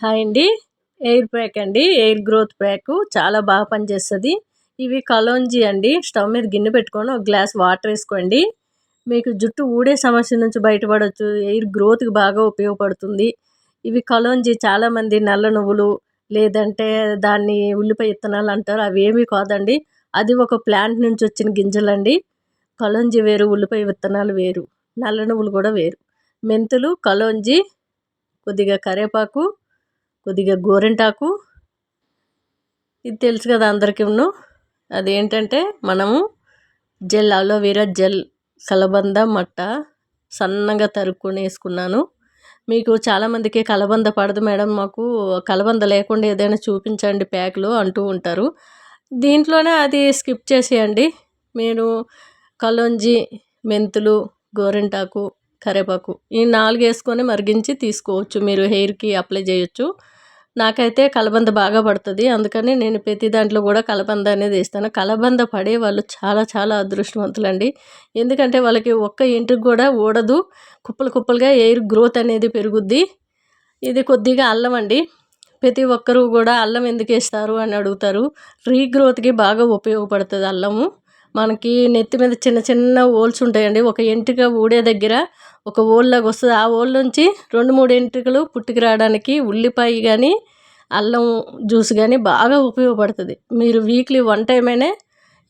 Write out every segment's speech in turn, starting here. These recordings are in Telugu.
హాయ్ అండి. ఎయిర్ ప్యాక్ అండి. ఎయిర్ గ్రోత్ ప్యాక్ చాలా బాగా పనిచేస్తుంది. ఇవి కలోంజీ అండి. స్టవ్ మీద గిన్నె పెట్టుకొని ఒక గ్లాస్ వాటర్ వేసుకోండి. మీకు జుట్టు ఊడే సమస్య నుంచి బయటపడవచ్చు ఎయిర్ గ్రోత్కి బాగా ఉపయోగపడుతుంది. ఇవి కలోంజీ చాలామంది నల్ల నువ్వులు లేదంటే దాన్ని ఉల్లిపాయ విత్తనాలు అంటారు. అవి ఏమీ కాదండి. అది ఒక ప్లాంట్ నుంచి వచ్చిన గింజలండి. కలోంజీ వేరు ఉల్లిపాయ విత్తనాలు వేరు. నల్ల నువ్వులు కూడా వేరు. మెంతులు కలోంజీ కొద్దిగా కరివేపాకు కొద్దిగా గోరింటాకు. ఇది తెలుసు కదా అందరికీను అదేంటంటే మనము జెల్ అలోవెరా జెల్ కలబంద మట్ట సన్నగా తరుక్కొని వేసుకున్నాను. మీకు చాలామందికి కలబంద పడదు మేడం. మాకు కలబంద లేకుండా ఏదైనా చూపించండి ప్యాక్లో అంటూ ఉంటారు. దీంట్లోనే అది స్కిప్ చేసేయండి. మీరు కలొంజి మెంతులు గోరింటాకు కరేపాకు ఈ నాలుగు వేసుకొని మరిగించి తీసుకోవచ్చు. మీరు హెయిర్కి అప్లై చేయొచ్చు. నాకైతే కలబంద బాగా పడుతుంది. అందుకని నేను ప్రతి దాంట్లో కూడా కలబంద అనేది వేస్తాను. కలబంద పడే వాళ్ళు చాలా చాలా అదృష్టవంతులండి. ఎందుకంటే వాళ్ళకి ఒక్క ఇంటికి కూడా ఊడదు. కుప్పలు కుప్పలుగా ఎయిర్ గ్రోత్ అనేది పెరుగుద్ది. ఇది కొద్దిగా అల్లం అండి. ప్రతి ఒక్కరూ కూడా అల్లం ఎందుకు వేస్తారు అని అడుగుతారు. రీగ్రోత్కి బాగా ఉపయోగపడుతుంది అల్లము. మనకి నెత్తి మీద చిన్న చిన్న హోల్స్ ఉంటాయండి. ఒక ఎంటిక ఊడే దగ్గర ఒక ఓళ్ళకి వస్తుంది. ఆ ఓళ్ళ నుంచి రెండు మూడు ఎంట్రుకలు పుట్టుకు రావడానికి ఉల్లిపాయ కానీ అల్లం జ్యూస్ కానీ బాగా ఉపయోగపడుతుంది. మీరు వీక్లీ వన్ టైం అయినా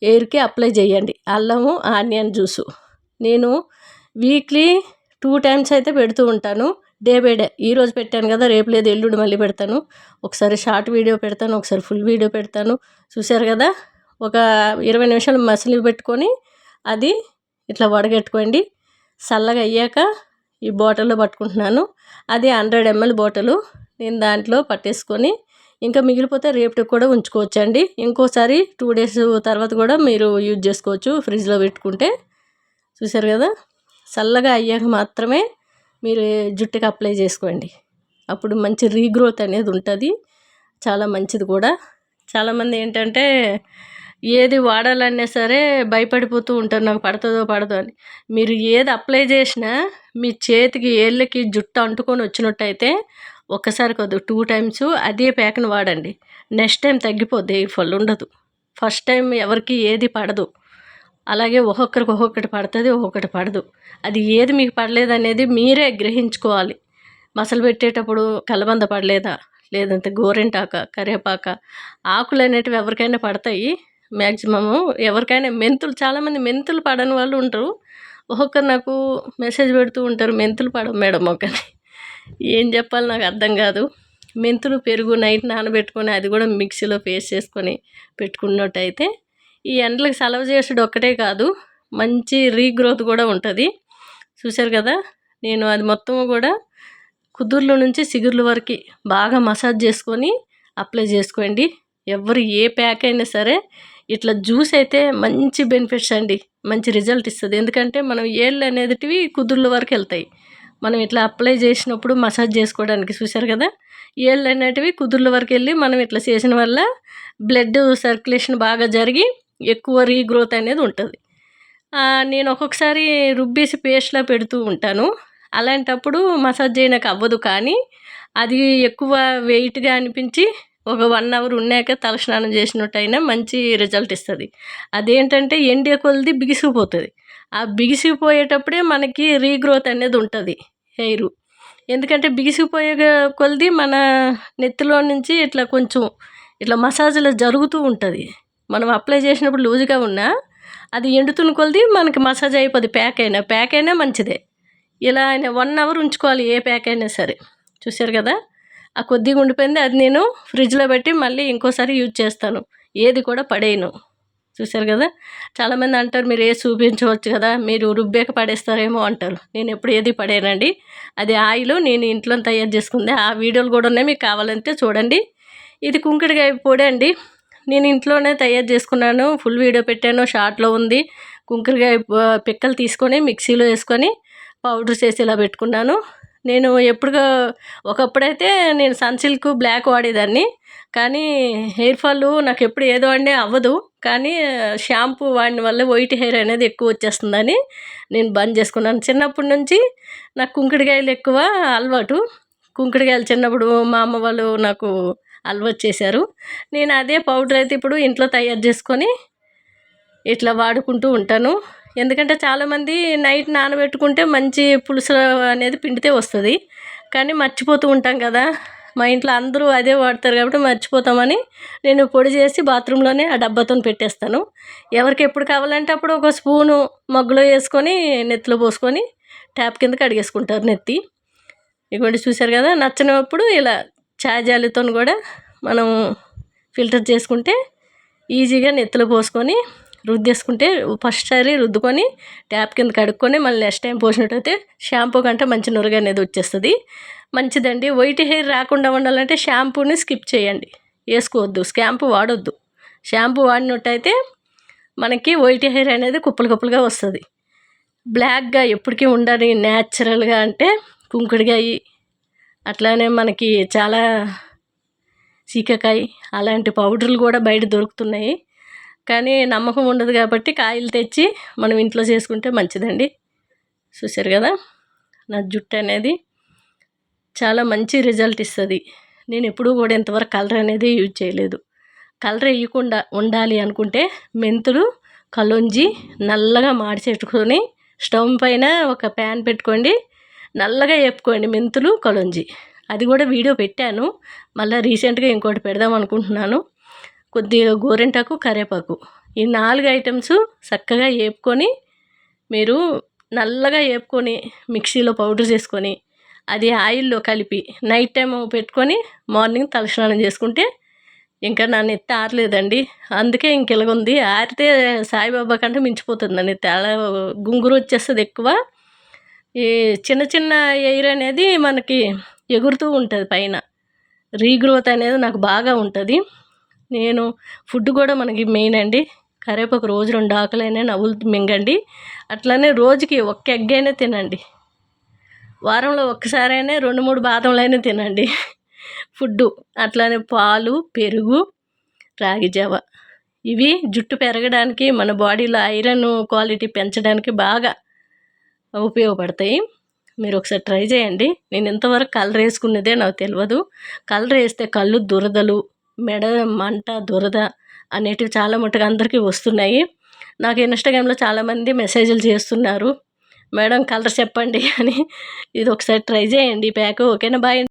ఎయిర్కి అప్లై చేయండి. అల్లము ఆనియన్ జ్యూసు. నేను వీక్లీ టూ టైమ్స్ అయితే పెడుతూ ఉంటాను. Day by day. ఈరోజు పెట్టాను కదా రేపు లేదు ఎల్లుండి మళ్ళీ పెడతాను. ఒకసారి షార్ట్ వీడియో పెడతాను ఒకసారి ఫుల్ వీడియో పెడతాను. చూశారు కదా ఒక ఇరవై నిమిషాలు మసిలి పెట్టుకొని అది ఇట్లా వడగట్టుకోండి. చల్లగా అయ్యాక ఈ బాటిల్లో పట్టుకుంటున్నాను. అది హండ్రెడ్ ఎంఎల్ బాటిల్. నేను దాంట్లో పట్టేసుకొని ఇంకా మిగిలిపోతే రేపటికి కూడా ఉంచుకోవచ్చండి. ఇంకోసారి టూ డేస్ తర్వాత కూడా మీరు యూజ్ చేసుకోవచ్చు ఫ్రిడ్జ్లో పెట్టుకుంటే. చూసారు కదా? చల్లగా అయ్యాక మాత్రమే మీరు జుట్టుకి అప్లై చేసుకోండి. అప్పుడు మంచి రీగ్రోత్ అనేది ఉంటుంది. చాలా మంచిది కూడా. చాలామంది ఏంటంటే ఏది వాడాలన్నా సరే భయపడిపోతూ ఉంటారు నాకు పడుతుందో పడదో అని. మీరు ఏది అప్లై చేసినా మీ చేతికి ఏళ్ళకి జుట్టు అంటుకొని వచ్చినట్టయితే ఒక్కసారి కాదు టూ టైమ్స్ అదే ప్యాక్ను వాడండి. నెక్స్ట్ టైం తగ్గిపోద్ది ఎయిర్ ఫాల్ ఉండదు. ఫస్ట్ టైం ఎవరికి ఏది పడదు. అలాగే ఒక్కొక్కరికి ఒక్కొక్కటి పడుతుంది ఒక్కొక్కటి పడదు. అది ఏది మీకు పడలేదు అనేది మీరే గ్రహించుకోవాలి. మసలు పెట్టేటప్పుడు కలబంద పడలేదా? లేదంటే గోరెంటాక కరివేపాక ఆకులు అనేటివి ఎవరికైనా పడతాయి. మ్యాక్సిమము ఎవరికైనా మెంతులు చాలామంది మెంతులు పడని వాళ్ళు ఉంటారు. ఒక్కొక్కరు నాకు మెసేజ్ పెడుతూ ఉంటారు మెంతులు పడవు మేడం ఒకని ఏం చెప్పాలి నాకు అర్థం కాదు. మెంతులు పెరుగు నైట్ నానబెట్టుకొని అది కూడా మిక్సీలో పేస్ట్ చేసుకొని పెట్టుకున్నట్టయితే ఈ ఎండలకు సెలవు చేసుడు ఒక్కటే కాదు మంచి రీగ్రోత్ కూడా ఉంటుంది. చూశారు కదా నేను అది మొత్తం కూడా కుదుర్ల నుంచి సిగుర్ల వరకు బాగా మసాజ్ చేసుకొని అప్లై చేసుకోండి. ఎవరు ఏ ప్యాక్ అయినా సరే ఇట్లా జ్యూస్ అయితే మంచి బెనిఫిట్స్ అండి. మంచి రిజల్ట్ ఇస్తుంది. ఎందుకంటే మనం ఏళ్ళు అనేటివి కుదుర్ల వరకు వెళ్తాయి. మనం ఇట్లా అప్లై చేసినప్పుడు మసాజ్ చేసుకోవడానికి చూసారు కదా? ఏళ్ళు అనేటివి కుదుర్ల వరకు వెళ్ళి మనం ఇట్లా చేసిన వల్ల బ్లడ్ సర్క్యులేషన్ బాగా జరిగి ఎక్కువ రీగ్రోత్ అనేది ఉంటుంది. నేను ఒక్కొక్కసారి రుబ్బేసి పేస్ట్లా పెడుతూ ఉంటాను. అలాంటప్పుడు మసాజ్ చేయడానికి అవ్వదు కానీ అది ఎక్కువ వెయిట్గా అనిపించి ఒక వన్ అవర్ ఉన్నాక తలస్నానం చేసినట్టయినా మంచి రిజల్ట్ ఇస్తుంది. అదేంటంటే ఎండే కొలది బిగిసిపోతుంది. ఆ బిగిసిపోయేటప్పుడే మనకి రీగ్రోత్ అనేది ఉంటుంది హెయిర్. ఎందుకంటే బిగిసిపోయే కొలది మన నెత్తిలో నుంచి ఇట్లా కొంచెం ఇట్లా మసాజ్లో జరుగుతూ ఉంటుంది. మనం అప్లై చేసినప్పుడు లూజ్గా ఉన్నా అది ఎండుతున్న కొలది మనకి మసాజ్ అయిపోద్ది ప్యాక్ అయినా. ప్యాక్ అయినా మంచిదే. ఇలా అయినా వన్ అవర్ ఉంచుకోవాలి ఏ ప్యాక్ అయినా సరే. చూసారు కదా? ఆ కొద్దిగా ఉండిపోయింది. అది నేను ఫ్రిడ్జ్లో పెట్టి మళ్ళీ ఇంకోసారి యూజ్ చేస్తాను. ఏది కూడా పడేయను. చూశారు కదా? చాలామంది అంటారు మీరు ఏది చూపించవచ్చు కదా? మీరు రుబ్బేక పడేస్తారేమో అంటారు. నేను ఎప్పుడు ఏది పడేనండి అది ఆయిల్ నేను ఇంట్లో తయారు చేసుకుంది. ఆ వీడియోలు కూడా ఉన్నాయి. మీకు కావాలంటే చూడండి. ఇది కుంకుడికాయ పొడి అండి. నేను ఇంట్లోనే తయారు చేసుకున్నాను. ఫుల్ వీడియో పెట్టాను. షార్ట్లో ఉంది. కుంకుడికాయ పిక్కలు తీసుకొని మిక్సీలో వేసుకొని పౌడర్ చేసి ఇలా పెట్టుకున్నాను. నేను ఎప్పుడుగా ఒకప్పుడైతే నేను సన్సిల్క్ బ్లాక్ వాడేదాన్ని. కానీ హెయిర్ ఫాల్ నాకు ఎప్పుడు ఏదో అండి అవ్వదు. కానీ షాంపూ వాడిన వల్ల వైట్ హెయిర్ అనేది ఎక్కువ వచ్చేస్తుందని నేను బంద్ చేసుకున్నాను. చిన్నప్పటి నుంచి నాకు కుంకుడుకాయలు ఎక్కువ అలవాటు. కుంకుడుకాయలు చిన్నప్పుడు మా అమ్మ వాళ్ళు నాకు అలవాటు చేశారు. నేను అదే పౌడర్ అయితే ఇప్పుడు ఇంట్లో తయారు చేసుకొని ఇట్లా వాడుకుంటూ ఉంటాను. ఎందుకంటే చాలామంది నైట్ నానబెట్టుకుంటే మంచి పులుసు అనేది పిండితే వస్తుంది. కానీ మర్చిపోతూ ఉంటాం కదా. మా ఇంట్లో అందరూ అదే వాడతారు కాబట్టి మర్చిపోతామని నేను పొడి చేసి బాత్రూంలోనే ఆ డబ్బాతో పెట్టేస్తాను. ఎవరికి ఎప్పుడు కావాలంటే అప్పుడు ఒక స్పూను మగ్గులో వేసుకొని నెత్తిలో పోసుకొని ట్యాప్ కింద కడిగేసుకుంటారు నెత్తి. ఇటువంటి చూశారు కదా నచ్చినప్పుడు ఇలా చాయ్ కూడా మనం ఫిల్టర్ చేసుకుంటే ఈజీగా నెత్తిలో పోసుకొని రుద్దేసుకుంటే ఫస్ట్ సారి రుద్దుకొని ట్యాప్ కింద కడుక్కొని మళ్ళీ నెక్స్ట్ టైం పోసినట్టయితే షాంపూ కంటే మంచి నురగ అనేది వచ్చేస్తుంది. మంచిదండి. వైట్ హెయిర్ రాకుండా ఉండాలంటే షాంపూని స్కిప్ చేయండి. వేసుకోవద్దు. షాంపూ వాడొద్దు. షాంపూ వాడినట్టయితే మనకి వైట్ హెయిర్ అనేది కుప్పలు కుప్పలుగా వస్తుంది. బ్లాక్గా ఎప్పటికీ ఉండాలి న్యాచురల్గా అంటే కుంకుడుకాయ అట్లానే మనకి చాలా సీకకాయ అలాంటి పౌడర్లు కూడా బయట దొరుకుతున్నాయి. కానీ నమ్మకం ఉండదు కాబట్టి కాయలు తెచ్చి మనం ఇంట్లో చేసుకుంటే మంచిదండి. చూసారు కదా? నా జుట్టు అనేది చాలా మంచి రిజల్ట్ ఇస్తుంది. నేను ఎప్పుడూ కూడా ఇంతవరకు కలర్ అనేది యూజ్ చేయలేదు. కలర్ వేయకుండా ఉండాలి అనుకుంటే మెంతులు కలుంజి నల్లగా మాడిచెట్టుకొని స్టవ్ పైన ఒక ప్యాన్ పెట్టుకోండి. నల్లగా వేపుకోండి మెంతులు కలుంజి అది కూడా వీడియో పెట్టాను. మళ్ళీ రీసెంట్గా ఇంకోటి పెడదాం అనుకుంటున్నాను. కొద్దిగా గోరింటాకు కరివేపాకు ఈ నాలుగు ఐటమ్స్ చక్కగా వేపుకొని మీరు నల్లగా వేపుకొని మిక్సీలో పౌడర్ చేసుకొని అది ఆయిల్లో కలిపి నైట్ టైం పెట్టుకొని మార్నింగ్ తలస్నానం చేసుకుంటే ఇంకా నా నెత్తి ఆరలేదండి. అందుకే ఇంక ఇలాగుంది. ఆరితే సాయిబాబా కంటే మించిపోతుందండి తల గుంగురు వచ్చేస్తుంది ఎక్కువ. ఈ చిన్న చిన్న ఎయిర్ అనేది మనకి ఎగురుతూ ఉంటుంది పైన. రీగ్రోత్ అనేది నాకు బాగా ఉంటుంది. నేను ఫుడ్ కూడా మనకి మెయిన్ అండి. కరివేపాకు రోజు రెండు ఆకులైనా నవ్వులు మింగండి. అట్లనే రోజుకి ఒక్క ఎగ్ అయినా తినండి. వారంలో ఒక్కసారైనా రెండు మూడు బాదంలైనా తినండి. ఫుడ్డు అట్లానే పాలు పెరుగు రాగి జావ. ఇవి జుట్టు పెరగడానికి మన బాడీలో ఐరన్ క్వాలిటీ పెంచడానికి బాగా ఉపయోగపడతాయి. మీరు ఒకసారి ట్రై చేయండి. నేను ఇంతవరకు కలర్ వేసుకున్నదే నాకు తెలియదు కలర్ వేస్తే కళ్ళు దురదలు మెడ మంట దురద అనేటివి చాలా మటుకు అందరికీ వస్తున్నాయి. నాకు ఇన్స్టాగ్రామ్లో చాలామంది మెసేజ్లు చేస్తున్నారు. మేడం కలర్ చెప్పండి అని. ఇది ఒకసారి ట్రై చేయండి ప్యాక్. ఓకేనా? బాయ్